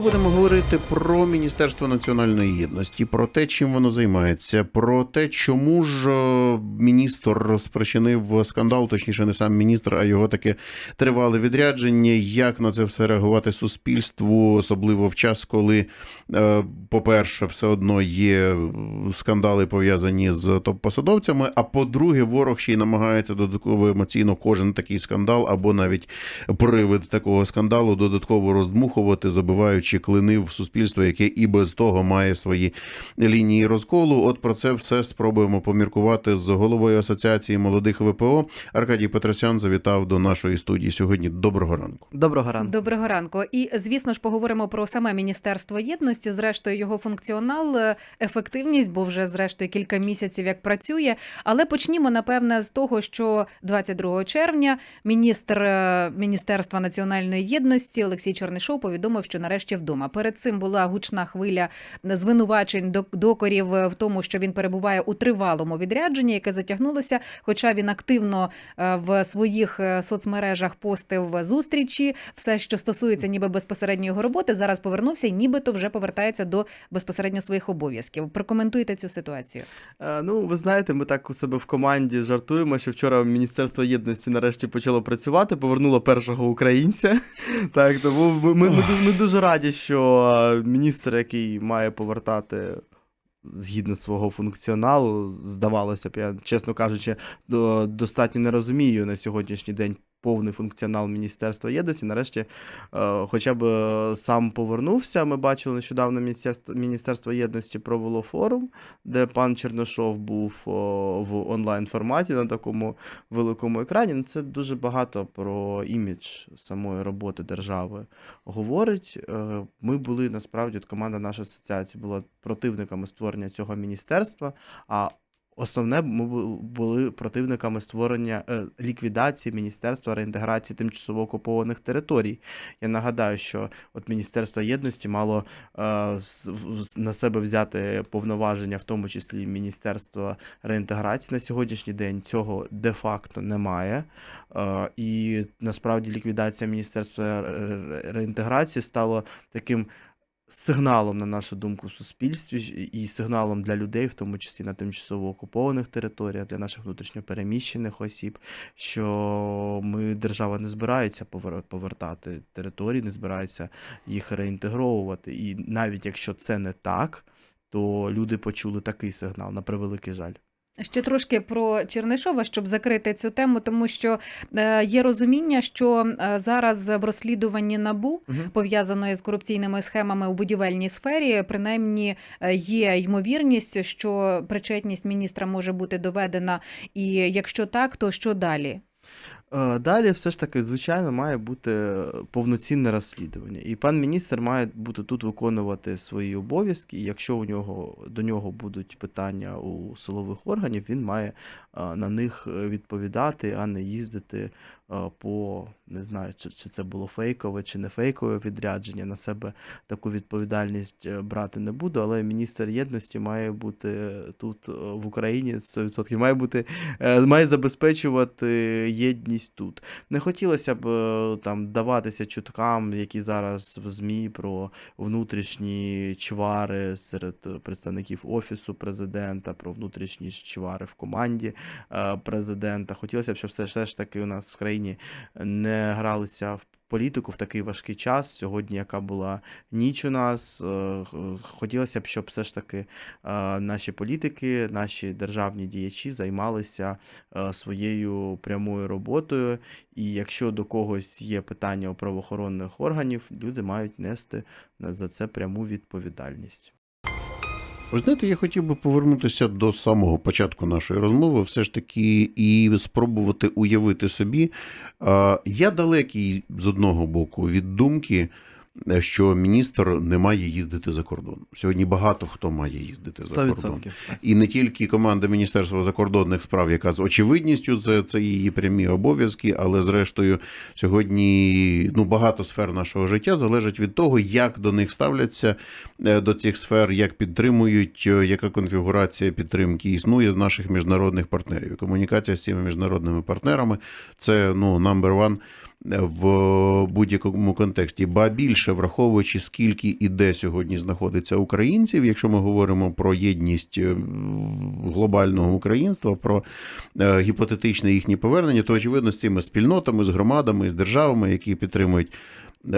будемо говорити про Міністерство національної єдності, про те, чим воно займається, про те, чому ж е, міністр спричинив скандал, точніше, не сам міністр, а його таке тривале відрядження. Як на це все реагувати суспільству, особливо в час, коли, е, по-перше, все одно є скандали пов'язані з топ-посадовцями. А по-друге, ворог ще й намагається додатково емоційно кожен такий скандал або навіть привид такого скандалу додатково роздмухувати, забиваючи клини в суспільство, яке і без того має свої лінії розколу. От про це все спробуємо поміркувати з головою асоціації молодих ВПО. Аркадій Петросян завітав до нашої студії сьогодні. Доброго ранку. Доброго ранку. Доброго ранку. І звісно ж поговоримо про саме міністерство єдності, зрештою його функціонал, е, ефективність, бо вже зрештою кілька місяців як працює. Але почнімо напевне з того, що 22 червня міністр е, Міністерства національної єдності Олексій Чорнишов повідомив, що нарешті вдома. Перед цим була гучна хвиля звинувачень док- докорів в тому, що він перебуває у тривалому відрядженні, яке затягнулося. Хоча він активно е, в своїх е, соцмережах постив зустрічі, все, що стосується ніби безпосередньо його роботи, зараз повернувся і нібито вже повертається до безпосередньо своїх обов'язків. Прокоментуйте цю ситуацію. Е, Ну, ви знаєте, ми так у себе в команді жартуємо, що вчора Міністерство єдності нарешті почало працювати, повернуло першого українця. Так, тому ми, ми, ми, ми дуже раді, що е, міністр, який має повертати. Згідно свого функціоналу, здавалося б, я, чесно кажучи, до, достатньо не розумію на сьогоднішній день повний функціонал Міністерства єдності. Нарешті, е, хоча б е, сам повернувся. Ми бачили нещодавно Міністерство, Міністерство єдності провело форум, де пан Чернишов був в онлайн форматі на такому великому екрані. Ну, Це дуже багато про імідж самої роботи держави говорить. Е, Ми були насправді, команда нашої асоціації була противниками створення цього міністерства. А Основне, ми були противниками створення е, ліквідації Міністерства реінтеграції тимчасово окупованих територій. Я нагадаю, що от Міністерство єдності мало е, на себе взяти повноваження, в тому числі Міністерства реінтеграції. На сьогоднішній день цього де-факто немає. Е, і насправді ліквідація Міністерства ре- реінтеграції стало таким сигналом, на нашу думку, в суспільстві і сигналом для людей, в тому числі на тимчасово окупованих територіях, для наших внутрішньопереміщених осіб, що ми держава не збирається повертати території, не збирається їх реінтегровувати. І навіть якщо це не так, то люди почули такий сигнал на превеликий жаль. Ще трошки про Чернишова, щоб закрити цю тему, тому що е, є розуміння, що е, зараз в розслідуванні набу пов'язаної з корупційними схемами у будівельній сфері, принаймні е, є ймовірність, що причетність міністра може бути доведена. І якщо так, то що далі? Е, Далі все ж таки, звичайно, має бути повноцінне розслідування. І пан міністр має бути тут виконувати свої обов'язки. І якщо у нього до нього будуть питання у силових органів, він має е, на них е, відповідати, а не їздити е, по не знаю, чи, чи це було фейкове чи не фейкове відрядження. На себе таку відповідальність е, брати не буду, але міністр єдності має бути тут е, в Україні 100%. Має бути е, має забезпечувати єдність тут. Не хотілося б е, там даватися чуткам, які зараз в ЗМІ про внутрішні чвари серед е, представників офісу президента, про внутрішні чвари в команді е, президента. Хотілося б, щоб все ж таки у нас в країні не гралися в. Політику в такий важкий час, сьогодні, яка була ніч у нас, е, хотілося б, щоб все ж таки е, наші політики, наші державні діячі займалися е, своєю прямою роботою. І якщо до когось є питання у правоохоронних органів, люди мають нести за це пряму відповідальність. Ви знаєте, я хотів би повернутися до самого початку нашої розмови, все ж таки, і спробувати уявити собі. Я далекий з одного боку від думки, що міністр не має їздити за кордон. Сьогодні багато хто має їздити за кордон. І не тільки команда Міністерства закордонних справ, яка з очевидністю це, це її прямі обов'язки, але зрештою сьогодні ну, багато сфер нашого життя залежить від того, як до них ставляться е, до цих сфер, як підтримують, е, яка конфігурація підтримки існує з наших міжнародних партнерів. Комунікація з цими міжнародними партнерами це ну number one в будь-якому контексті. Ба більше враховуючи скільки і де сьогодні знаходиться українців, якщо ми говоримо про єдність е, глобального українства, про е, гіпотетичне їхнє повернення, то очевидно з цими спільнотами, з громадами, з державами, які підтримують. Е,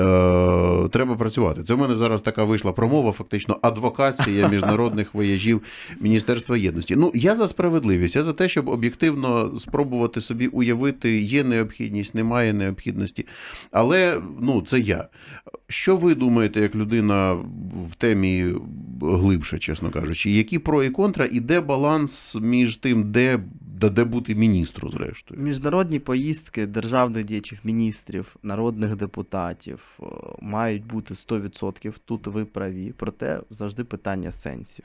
Треба працювати. Це в мене зараз така вийшла промова, фактично адвокація міжнародних вояжів Міністерства єдності. Ну я за справедливість, я за те, щоб об'єктивно спробувати собі уявити, є необхідність, немає необхідності. Але ну це я. Що ви думаєте, як людина в темі глибше, чесно кажучи, які про і контра, і де баланс між тим, де, де, де бути міністру, зрештою? Міжнародні поїздки державних діячів, міністрів, народних депутатів е, мають бути 100%. Тут ви праві. Проте завжди питання сенсів.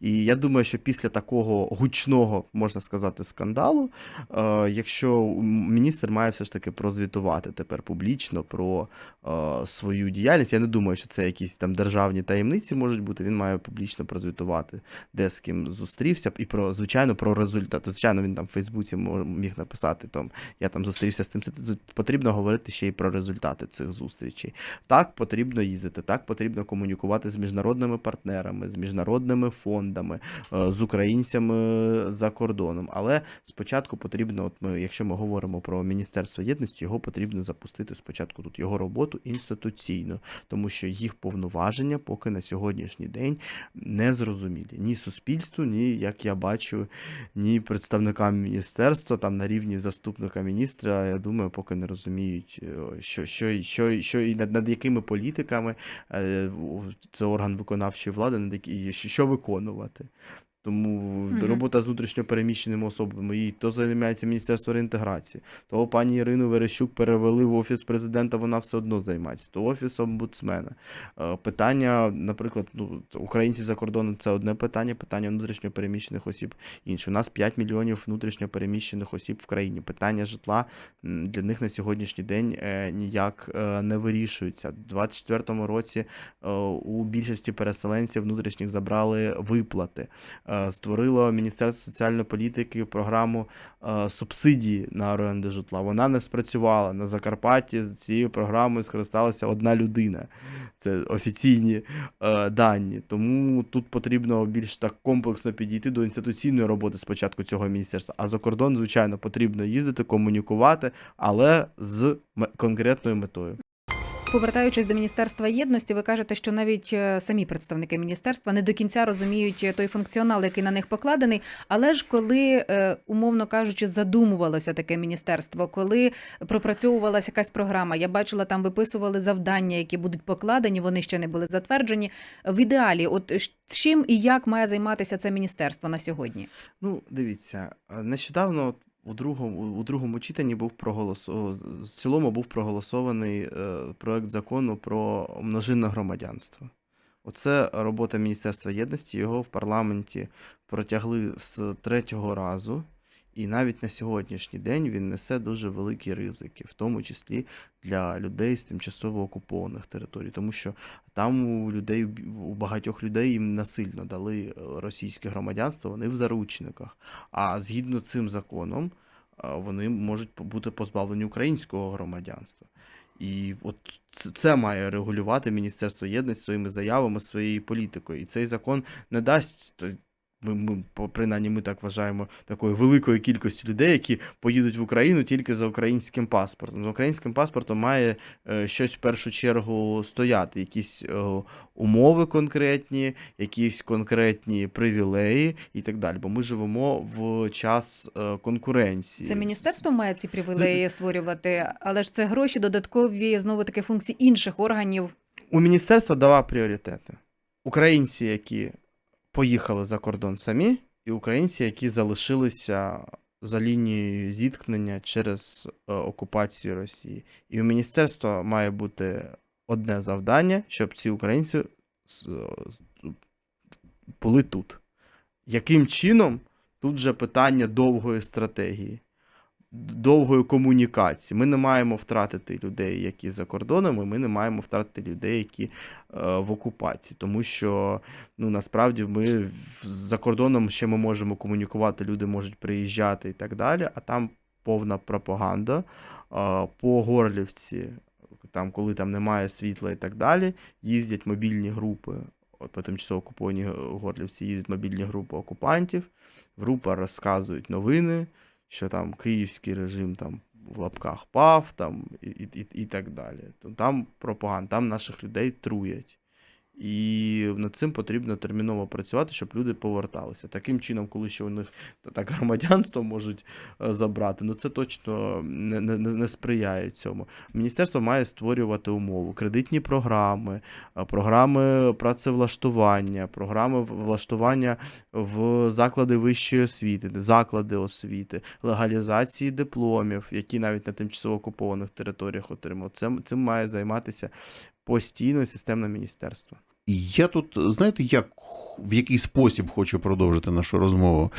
І я думаю, що після такого гучного, можна сказати, скандалу, е, якщо міністр має все ж таки прозвітувати тепер публічно про е, свою діяльність, я не думаю, що це якісь там державні таємниці можуть бути. Він має публічно прозвітувати, де з ким зустрівся, і про звичайно про результат. Звичайно, він там в Фейсбуці міг написати там, я там зустрівся з тим. Потрібно говорити ще й про результати цих зустрічей. Так потрібно їздити, так потрібно комунікувати з міжнародними партнерами, з міжнародними фондами, е, з українцями за кордоном. Але спочатку потрібно, от ми, якщо ми говоримо про Міністерство єдності, його потрібно запустити спочатку тут його роботу інституційно, тому що їх повноваження поки на сьогоднішній день не зрозумілі ні суспільству, ні, як я бачу, ні представникам міністерства там на рівні заступника міністра. Я думаю, поки не розуміють, е, що, що, що, що і над, над якими політиками е, це орган виконавчої влади, над які, що, що виконувати. Тому Мгм. робота з внутрішньо переміщеними особами, і то займається Міністерство реінтеграції, то пані Ірину Верещук перевели в офіс президента, вона все одно займається, то офіс омбудсмена. Е, Питання, наприклад, ну, українці за кордоном це одне питання, питання внутрішньо переміщених осіб інше. У нас 5 мільйонів внутрішньо переміщених осіб в країні. Питання житла для них на сьогоднішній день е, ніяк е, не вирішується. У 2024 році у більшості переселенців внутрішніх забрали виплати. Е, Створило Міністерство соціальної політики програму е, субсидії на оренду житла. Вона не спрацювала. На Закарпатті з цією програмою скористалася одна людина. Це офіційні е, дані. Тому тут потрібно більш так комплексно підійти до інституційної роботи спочатку цього міністерства. А за кордон, звичайно, потрібно їздити, комунікувати, але з конкретною метою. Повертаючись до міністерства єдності, ви кажете, що навіть е, самі представники міністерства не до кінця розуміють е, той функціонал, який на них покладений. Але ж коли, е, умовно кажучи, задумувалося таке міністерство, коли пропрацьовувалася якась програма, я бачила, там виписували завдання, які будуть покладені, вони ще не були затверджені. В ідеалі, от чим і як має займатися це міністерство на сьогодні? Ну, дивіться, нещодавно у другому, у другому читанні був проголосований, в цілому був проголосований е, проект закону про множинне громадянство. Оце робота Міністерства єдності. Його в парламенті протягли з третього разу, і навіть на сьогоднішній день він несе дуже великі ризики, в тому числі для людей з тимчасово окупованих територій, тому що там у людей у багатьох людей їм насильно дали е, російське громадянство, вони в заручниках. А згідно цим законом, е, вони можуть бути позбавлені українського громадянства. І от це має регулювати Міністерство єдності своїми заявами, своєю політикою. І цей закон не дасть. Ми, ми, принаймні, ми так вважаємо такої великої кількості людей, які поїдуть в Україну тільки за українським паспортом. За українським паспортом має е, щось в першу чергу стояти, якісь е, умови конкретні, якісь конкретні привілеї і так далі. Бо ми живемо в час е, конкуренції. Це міністерство має ці привілеї створювати, але ж це гроші додаткові знову таки функції інших органів. У міністерства два пріоритети: українці, які поїхали за кордон самі, і українці, які залишилися за лінією зіткнення через е, окупацію Росії. І у міністерства має бути одне завдання, щоб ці українці е, були тут. Яким чином? Тут же питання довгої стратегії, довгої комунікації. Ми не маємо втратити людей, які за кордонами, ми не маємо втратити людей, які е, в окупації. Тому що ну, насправді ми за кордоном ще ми можемо комунікувати, люди можуть приїжджати і так далі, а там повна пропаганда. Е, по Горлівці там, коли там немає світла і так далі, їздять мобільні групи. По тимчасово окупованій Горлівці їздять мобільні групи окупантів. Група розказують новини, що там київський режим там в лапках пав, там і, і, і, так далі. Там пропаганда, там наших людей труять. І над цим потрібно терміново працювати, щоб люди поверталися. Таким чином, коли ще у них так громадянство можуть е, забрати, ну це точно не, не, не сприяє цьому. Міністерство має створювати умови, кредитні програми, е, програми працевлаштування, програми влаштування в заклади вищої освіти, заклади освіти, легалізації дипломів, які навіть на тимчасово окупованих територіях отримали. Цим, цим має займатися постійно системне міністерство. Я тут, знаєте, як в який спосіб хочу продовжити нашу розмову.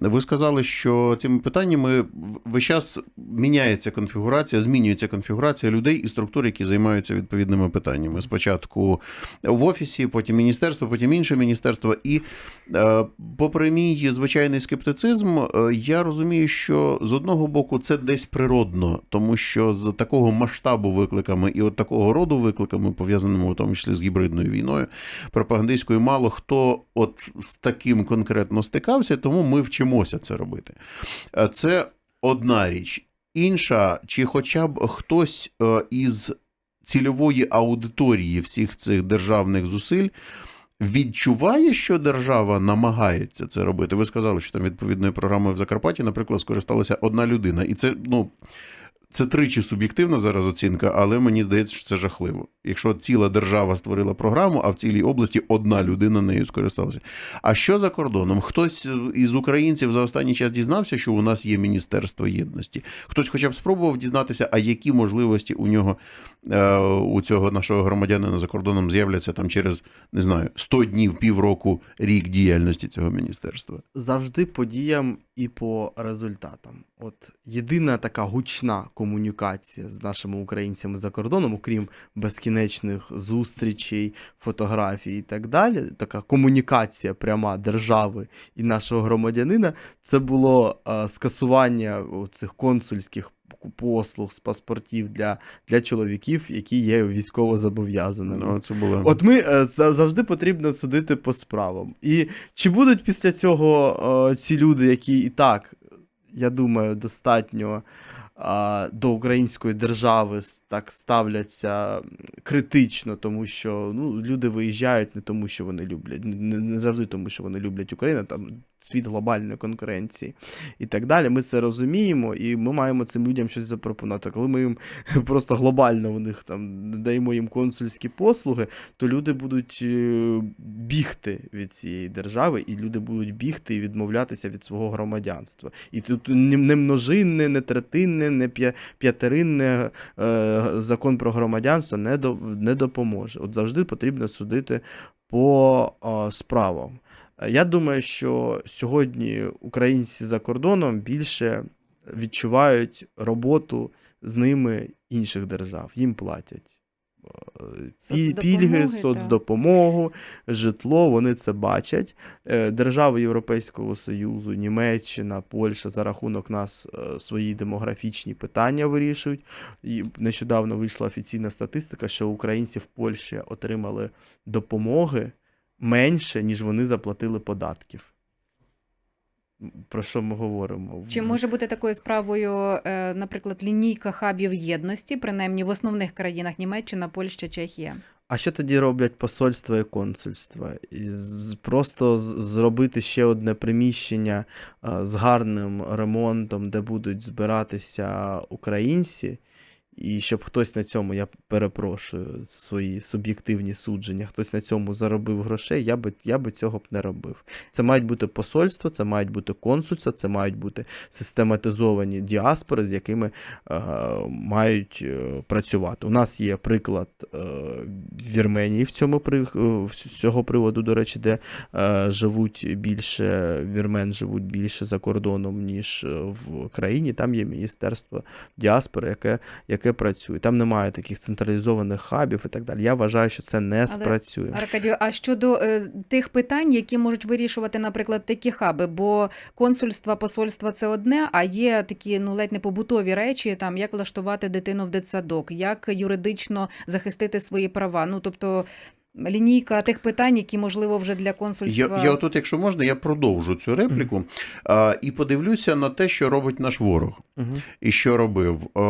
Ви сказали, що цими питаннями весь час міняється конфігурація, змінюється конфігурація людей і структур, які займаються відповідними питаннями. Спочатку в офісі, потім міністерство, потім інше міністерство. І е, попри мій звичайний скептицизм, е, я розумію, що з одного боку це десь природно, тому що з такого масштабу викликами і от такого роду викликами, пов'язаними в тому числі з гібридною війною, пропагандистською, мало хто от з таким конкретно стикався, тому ми вчимося це робити. Е, Це одна річ. Інша, чи хоча б хтось е, із цільової аудиторії всіх цих державних зусиль відчуває, що держава намагається це робити. Ви сказали, що там відповідною програмою в Закарпатті, наприклад, скористалася одна людина. І це, ну. Це тричі суб'єктивна зараз оцінка, але мені здається, що це жахливо. Якщо ціла держава створила програму, а в цілій області одна людина нею скористалася. А що за кордоном? Хтось із українців за останній час дізнався, що у нас є Міністерство єдності. Хтось хоча б спробував дізнатися, а які можливості у нього е, у цього нашого громадянина за кордоном з'являться там через не знаю 100 днів, півроку, рік діяльності цього міністерства. завжди по діям і по результатам. От єдина така гучна комунікація з нашими українцями за кордоном, окрім безкінечних зустрічей, фотографій і так далі, така комунікація пряма держави і нашого громадянина, це було е, скасування цих консульських послуг з паспортів для, для чоловіків, які є військово зобов'язаними. Ну, це було От ми е, завжди потрібно судити по справам. І чи будуть після цього е, ці люди, які і так, я думаю, достатньо до української держави так ставляться критично, тому що ну, люди виїжджають не тому, що вони люблять, не, завжди тому, що вони люблять Україну, там світ глобальної конкуренції і так далі. Ми це розуміємо, і ми маємо цим людям щось запропонувати. Коли ми їм просто глобально в них там даємо їм консульські послуги, то люди будуть е, бігти від цієї держави, і люди будуть бігти і відмовлятися від свого громадянства. І тут не не множинне, не третинне, не п'ятеринне е, закон про громадянство не, допоможе. От завжди потрібно судити по справам. Я думаю, що сьогодні українці за кордоном більше відчувають роботу з ними інших держав. Їм платять. Е, Пільги, Соцдопомоги, так. житло, вони це бачать. Е, Держави Європейського Союзу, Німеччина, Польща за рахунок нас е, свої демографічні питання вирішують. І нещодавно вийшла офіційна статистика, що українці в Польщі отримали допомоги менше, ніж вони заплатили податків. Про що ми говоримо? Чи може бути такою справою, е, наприклад, лінійка хабів єдності, принаймні в основних країнах Німеччина, Польща, Чехія? А що тоді роблять посольства і консульства? І Просто зробити ще одне приміщення з гарним ремонтом, де будуть збиратися українці, і щоб хтось на цьому, я перепрошую свої суб'єктивні судження, хтось на цьому заробив грошей, я би, я би цього б не робив. Це мають бути посольства, це мають бути консульства, це мають бути систематизовані діаспори, з якими е, мають е, працювати. У нас є приклад е, Вірменії в цьому при, е, з цього приводу, до речі, де е, живуть більше вірмен живуть більше за кордоном, ніж е, в країні. Там є міністерство діаспори, яке, яке яке працює. Там немає таких централізованих хабів і так далі. Я вважаю, що це не спрацює. Аркадію, а щодо е, тих питань, які можуть вирішувати, наприклад, такі хаби, бо консульства, посольства це одне, а є такі ну ледь не побутові речі, там як влаштувати дитину в дитсадок, як юридично захистити свої права. Ну тобто лінійка тих питань, які можливо вже для консульства. Я, я тут, якщо можна, я продовжу цю репліку а, і подивлюся на те, що робить наш ворог. Угу. І що робив? А,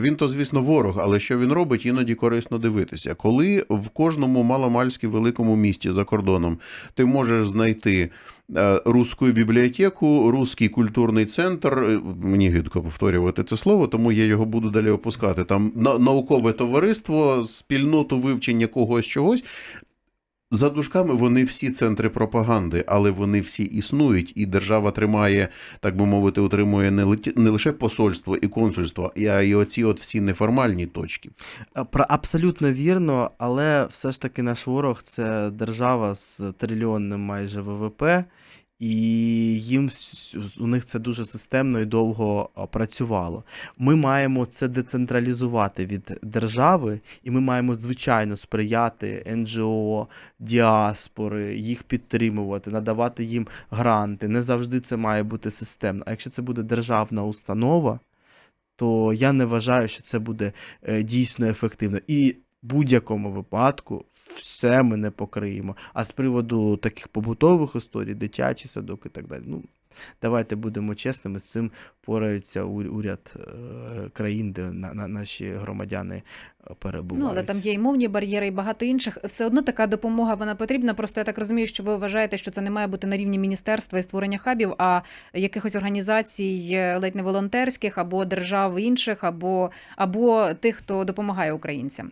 Він то, звісно, ворог, але що він робить, іноді корисно дивитися. Коли в кожному маломальськи великому місті за кордоном ти можеш знайти русську бібліотеку, русський культурний центр. е, Мені гидко повторювати це слово, тому я його буду далі опускати. Там на- наукове товариство, спільноту вивчення когось чогось. За дужками вони всі центри пропаганди, але вони всі існують, і держава тримає, так би мовити, утримує не, лише посольство і консульство, а й оці от всі неформальні точки. Е, Про абсолютно вірно, але все ж таки наш ворог це держава з трильйонним майже ВВП, і їм у них це дуже системно і довго працювало. Ми маємо це децентралізувати від держави, і ми маємо звичайно сприяти НГО, діаспори, їх підтримувати, надавати їм гранти. Не завжди це має бути системно. А якщо це буде державна установа, то я не вважаю, що це буде е, дійсно ефективно. І будь-якому випадку все ми не покриємо. А з приводу таких побутових історій, дитячий садок і так далі. Ну, давайте будемо чесними, з цим порається ур- уряд е, країн, де на, на, наші громадяни е, перебувають. Ну, але там є і мовні бар'єри, і багато інших. Все одно така допомога вона потрібна. Просто я так розумію, що ви вважаєте, що це не має бути на рівні міністерства і створення хабів, а якихось організацій, е, ледь не волонтерських, або держав інших, або, або тих, хто допомагає українцям.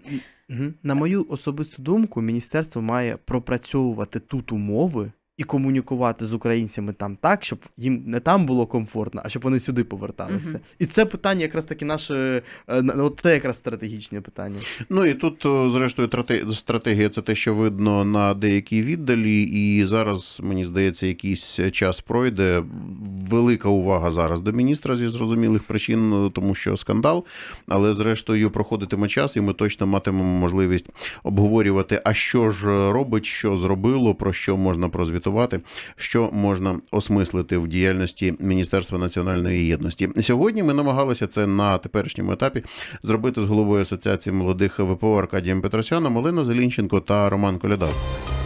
На мою особисту думку, міністерство має пропрацьовувати тут умови і комунікувати з українцями там так, щоб їм не там було комфортно, а щоб вони сюди поверталися. Мгм. І це питання якраз таки наше, е, це якраз стратегічне питання. Ну і тут, зрештою, стратегія це те, що видно на деякій віддалі, і зараз, мені здається, якийсь час пройде. Велика увага зараз до міністра зі зрозумілих причин, тому що скандал. Але зрештою проходитиме час, і ми точно матимемо можливість обговорювати, а що ж робить, що зробило, про що можна прозвітувати, що можна осмислити в діяльності Міністерства національної єдності. Сьогодні ми намагалися це на теперішньому етапі зробити з головою Асоціації молодих ВПО Аркадієм Петросяном, Олена Зелінченко та Роман Колядав.